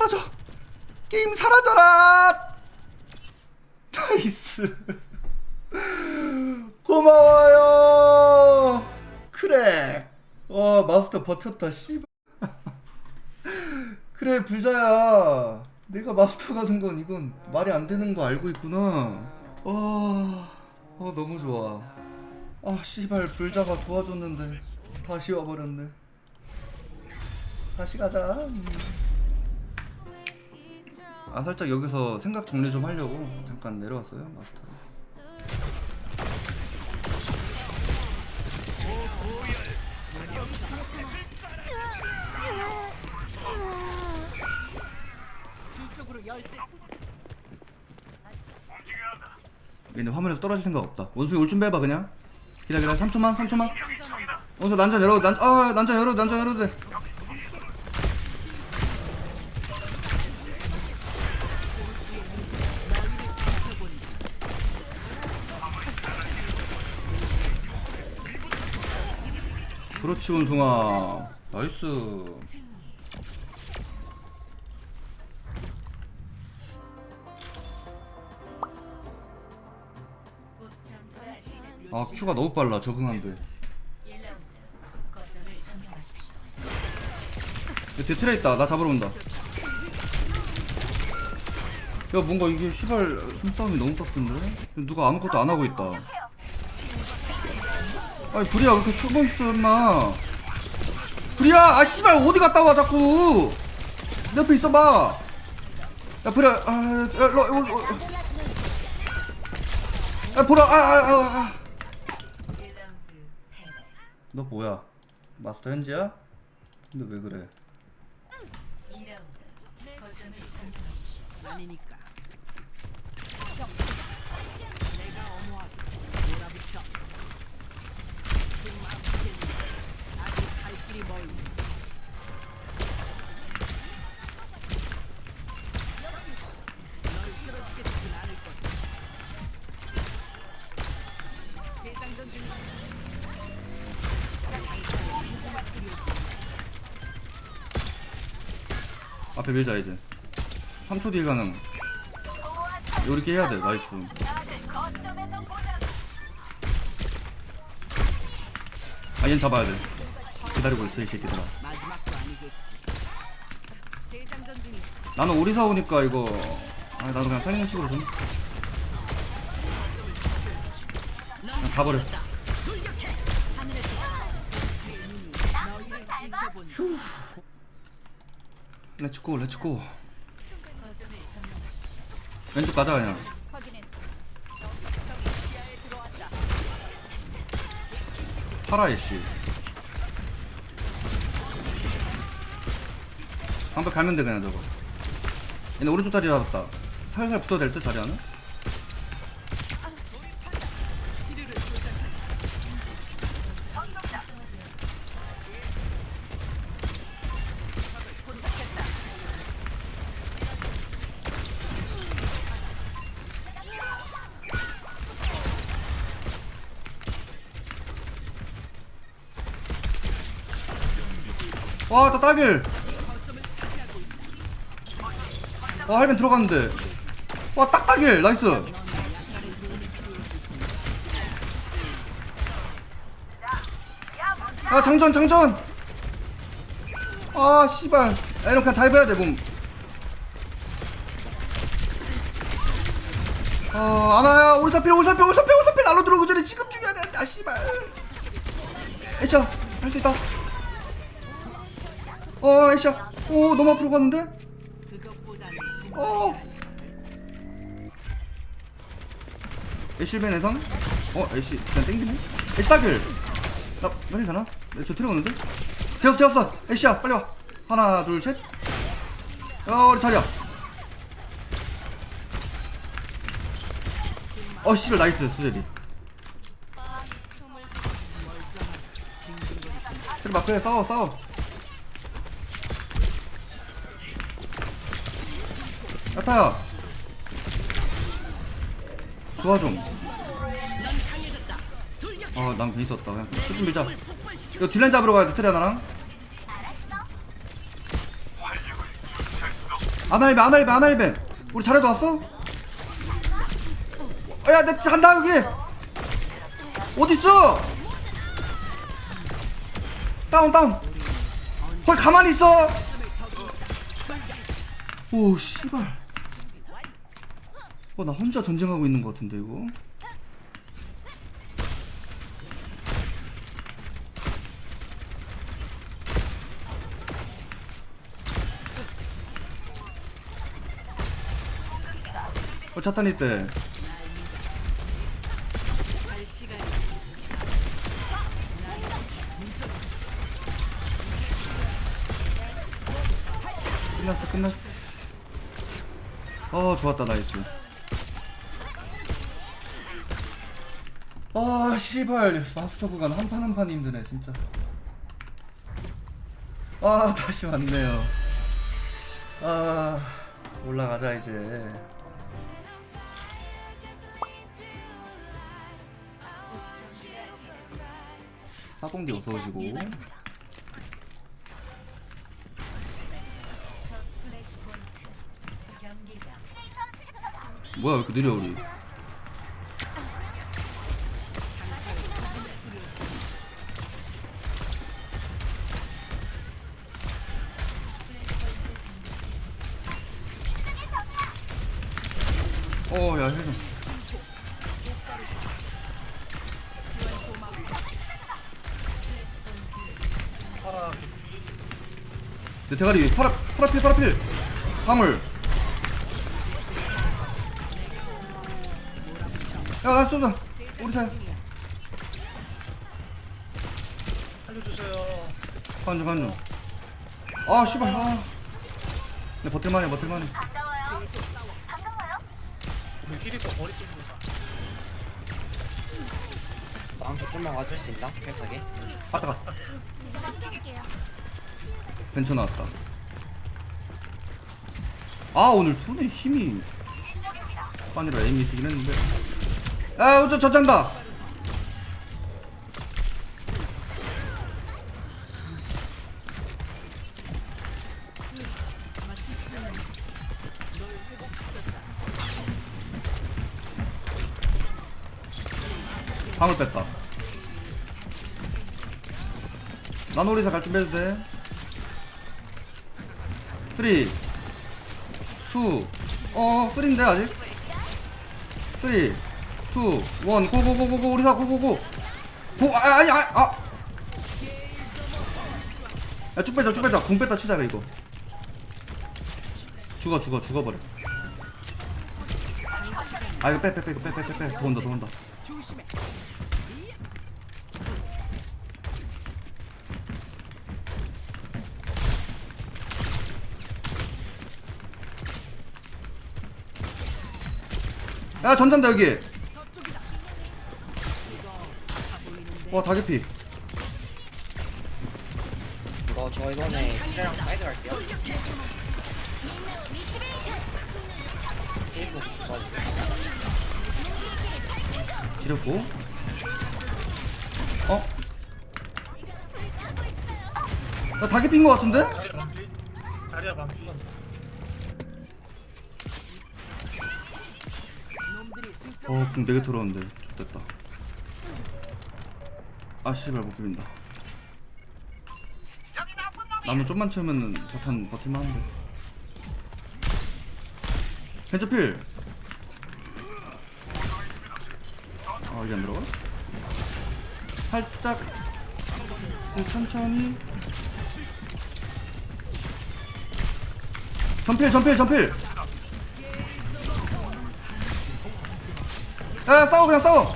사라져. 게임 사라져라. 나이스. 고마워요. 그래. 와 마스터 버텼다 씨 그래 불자야. 내가 마스터 가는 건 이건 말이 안 되는 거 알고 있구나. 와 어, 너무 좋아. 아 씨발 불자가 도와줬는데 다시 와버렸네. 다시 가자. 음. 아 살짝 여기서 생각 정리 좀 하려고 잠깐 내려왔어요 마스터 얘네 화면에서 떨어질 생각 없다. 원숭이 올 준비해봐 그냥. 기다려 기다려. 3초만 3초만. 원숭이 난자 열어도 난, 아 난자 열어도 난자 열어도 돼 그렇지 원숭아. 나이스. 아 큐가 너무 빨라. 적응한데. 뒤에 트레 있다. 나 잡으러 온다. 야 뭔가 이게 시발 힘싸움이 너무 빡센데? 누가 아무것도 안 하고 있다 아니 불이야 왜 이렇게 숨어 있어 임마? 불이야 아 씨발 어디 갔다 와 자꾸? 내 옆에 있어봐. 야 불이야 아 야, 러, 어, 어, 야 보라 아아아아. 너 뭐야? 마스터 현지야? 근데 왜 그래. 앞에 밀자 이제. 3초 뒤에 가능 이렇게 해야 돼 나이스 아얘 잡아야 돼. 기다리고 있어 이 새끼들아. 나는 오리사 오니까 이거 아 나도 그냥 살리는 식으로 좀. 그냥 가버려. 너희를 지켜본 렛츠고 렛츠고 왼쪽 가자 그냥 파라 이씨. 방벽 갈면 돼 그냥 저거. 얘네 오른쪽 다리 잡았다. 살살 붙어야 될 듯 자리 하나? 와, 나 따길. 와, 할면 들어갔는데. 와, 딱 따길. 나이스. 야, 장전, 장전. 아, 씨발. 야, 이런 그냥 다이브 해야 돼, 몸. 어, 아나야, 올사필, 올사필, 올사필, 올사필. 날로 들어오기 전에 지금 죽여야 돼. 아, 씨발. 에이샤, 할수 있다. 어, 에이샤. 오, 너무 앞으로 갔는데? 어. 애쉬벤 해상? 어, 애쉬 그냥 땡기네? 애쉬 따길! 나, 빨리 가나? 네, 저 들어오는데? 되었어, 되었어! 애쉬야, 빨리 와! 하나, 둘, 셋! 어, 우리 자리야! 어, 씨발, 나이스, 수제비. 그래, 마크에 싸워, 싸워! 야타야! 좋아 좀. 아, 난 괜히 썼다. 그냥 좀 밀자. 이거 딜라인 잡으러 가야 돼, 트레 하나랑. 아나일벤 아나일벤 아나일벤 우리 자리도 왔어? 어, 야나 잔다 여기 어딨어 다운 다운 거기 가만히 있어 오 씨발 어 나 혼자 전쟁하고 있는 것 같은데 이거? 어 차탄 있대. 끝났어 끝났어. 어 좋았다 나이스 아 씨발. 마스터 구간 한 판 한 판 힘드네 진짜. 아 다시 왔네요. 아 올라가자 이제. 하공기 어서 오시고. 뭐야 왜 이렇게 느려 우리 대가리. 파라 파라필 파라필. 화물. 야나 쏘자 우리 사 살려주세요. 간주 간주 아 씨발 아. 내 버틸만해 버틸만해. 우리 키리코 머리 좀 보자. 나한테 좀만 와줄 수 있나? 쾌하게? 아따가 벤처 나왔다. 아 오늘 손에 힘이 아니라 에임이 있긴 했는데. 아 우저 저짠다! 방울 뺐다. 나노리사 갈 준비해도 돼. 3, 2, 어, 3인데 아직? 3, 2, 1, 고고고고고, 우리 사 고고고. 고, 아, 아니, 아, 아. 빼자, 쭉 빼자. 궁 뺐다 치자, 이거. 죽어, 죽어, 죽어버려. 아, 이거 빼, 빼, 빼, 빼, 빼, 빼, 빼. 더 온다, 더 온다. 야, 전단다, 여기. 와, 다개피. 이거 저 이번에 키랑 사이드 갈게요 지렸고 어? 나 닭이 핀거 같은데? 자리야 반피. 자리야 반피. 어, 궁 4개 들어오는데. 됐다. 아 씨발 못 비빈다. 나무 좀만 채우면은 자탄 버틸만 한데. 벤처필! 아 이게 안 들어가? 살짝 천천히. 전필 전필 전필 야 싸워 그냥 싸워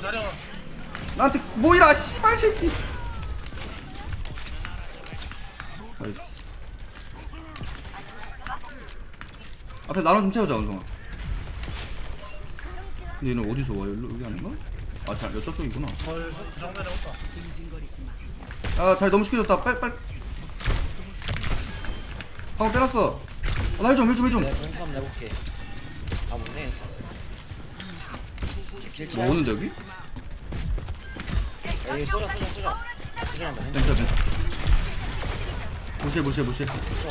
자리야 봐. 나한테 모이라 씨발 새끼 나이스. 앞에 나눠 좀 채우자 은성아 근데 얘는 어디서 와 여기, 여기 아닌가? 아 자, 저쪽이구나 헐그 정면에 온다. 징징거리지 마. 아 다리 너무 쉽게 줬다 빨빨 방금 빼놨어 어, 나힐좀 힐좀 힐좀 내가 그런 사람 내볼게 아 길치 뭐 오는데 여기? 여기 쏘자 쏘자 쏘자 쏘자한다 괜찮아 괜찮아 무시해 무시해 무시해 그쵸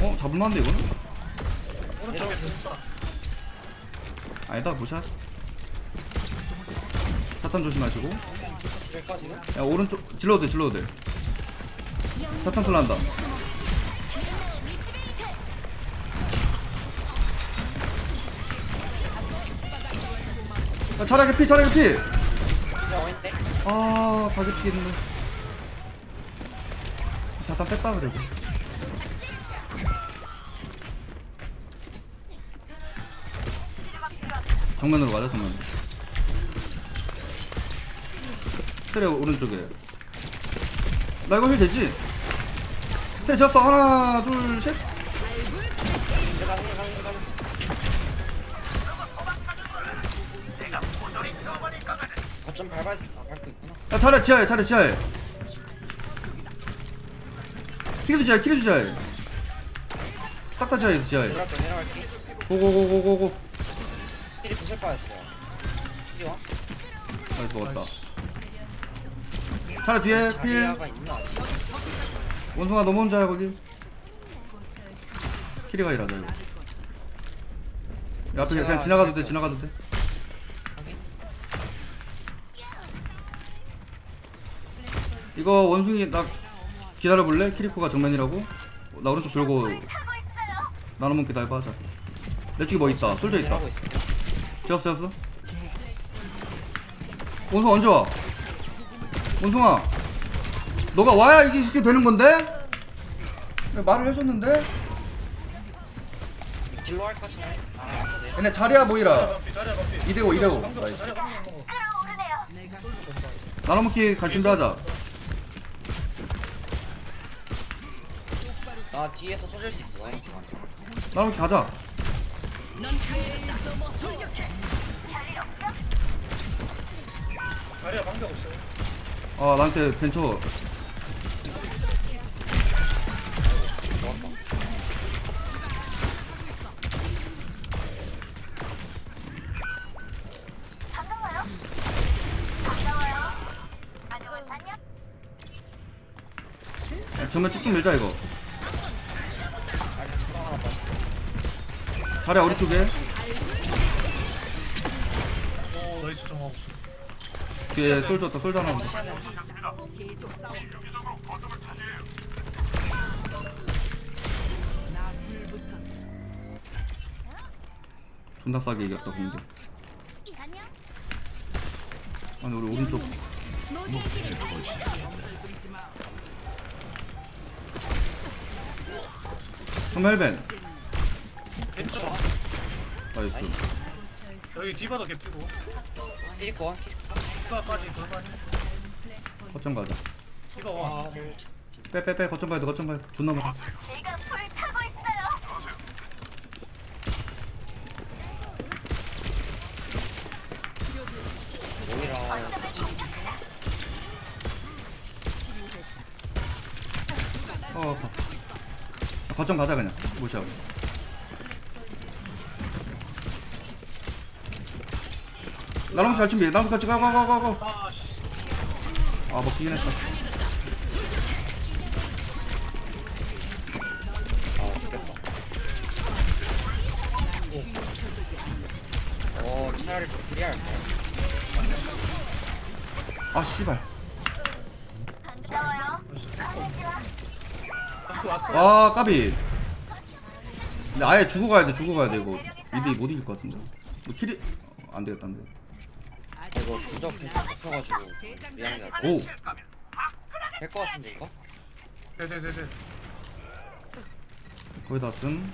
어 잡을만한데 이거는? 오른쪽에 됐다. 아니다 무샷 사탄 조심하시고 줄까 지금? 야 오른쪽 질러도 돼 질러도 돼 사탄 슬란다 야 차라리 피 차라리 피 그냥 어인데? 아, 가게 피했네. 자탄 뺐다 그래도. 정면으로 가자, 정면. 테레 오른쪽에. 나 이거 힐 되지? 테레 지었어. 하나, 둘, 셋. 가는 거 가는 거. 거점 밟아 아 밟고 있구나. 야, 차례 지하에, 차례 지하에. 키리도 지하에, 키리도 지하에. 딱다 지하에, 지하에. 내려갈게 내려갈게. 고고고고고고. 필이 부술 빠졌어요. 필이 와? 나이스 먹었다 차례 뒤에 필 자리야가 있나? 원숭아 너무 혼자야 거기 키리가 일하자 이거 야 앞에 그냥 지나가도 돼 지나가도 돼 이거 원숭이 나 기다려볼래? 키리코가 정면이라고 나 오른쪽 들고 나눠면 기다려봐 하자 내 쪽에 뭐 있다 뚫려 있다. 지었어 지었어 원숭아 언제 와? 원숭아 너가 와야 이게 쉽게 되는 건데? 말을 해줬는데? 딜로 할까 차라리? 아 네. 얘네 자리야 보이라 반피, 자리야 반피. 2대5 2대5 방금 나이스 자리야 방금 먹어. 내가 나눠먹기 갈 준비하자 나 뒤에서 쏘질 수 있어. 팀한테. 나눠먹기 가자 자리야 방벽 없어요. 아 나한테 벤처 정면 쭉쭉 밀자 이거 자리야 오른쪽에 오 나이스 정화 없어. 뒤에 솔 줬다 솔 하나. 존나 싸게 이겼다 공도. 아니 우리 오른쪽 모두의 벤 괜찮아. 나이스 여기 디바도 개피고. 필이 거. 디바까지 돌만이. 거점 가자 디바 와. 아 뭘. 빼빼빼 거점 가야 돼 거점 가야 돼 존나 많아 제가 불 타고 있어요. 모이라. 어 아파 아, 거점 가자 그냥 무시하고 나랑 잘 준비해 나랑 같이 가가가가가 아 먹히긴 했다 아 죽겠다. 아 씨발. 아 까비 근데 아예 주고 가야 돼 주고 가야 돼 이거 미드 못 이길 것 같은데 뭐 킬이 어, 안 되겠다 안 돼. 이거 부적 붙여가지고 미안해. 오 될것 같은데 이거? 네 네 네 네. 거의 다 쓴.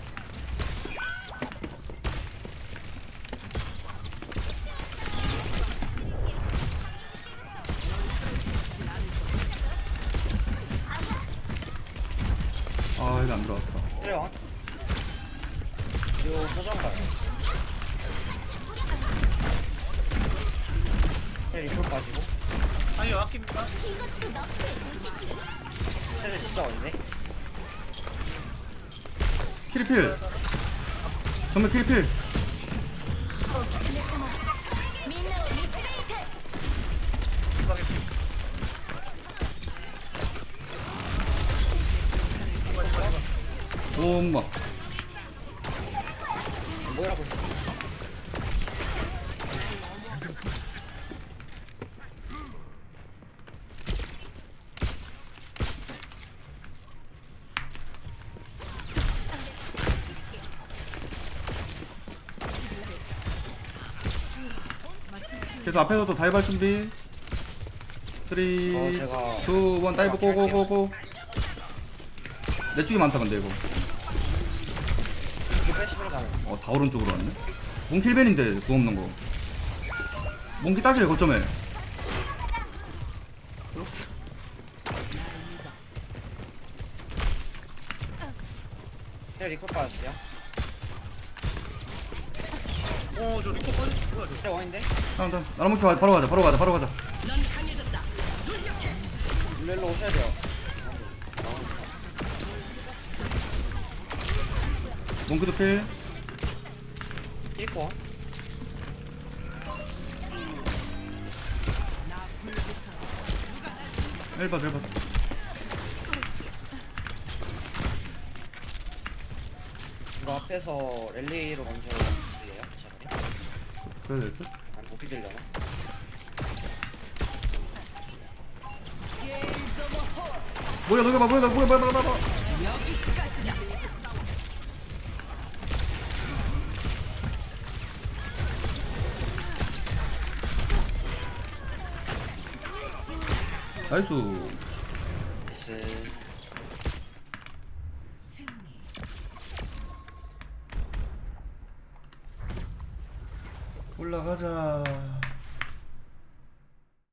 필 정면 킬필. 오엄마. 뭐라고 있어? 계속 앞에서도 다이브 할 준비. 3 2 어, 제가 1 다이브 고고고고. 내 쪽이 많다 근데 이거. 이렇게 빼시면 가는 어다 오른쪽으로 왔네. 몽키 1벤인데 그거 없는 거. 몽키 딱이래 거점에. 리콜 빠졌어요. 어저 리코 빠졌어 트레 원인데? 다운 나랑 몽키 와- 바로 가자 바로 가자 바로 가자. 일로 일로 오셔야 돼요. 몽키도 필. 리콜 일받일받 이거 앞에서 랠리로 먼저 그래야 될듯 아니 못 비빌려나 뭐야 너가 봐 뭐야 너 뭐야 뭐야 뭐야 뭐야. 나이스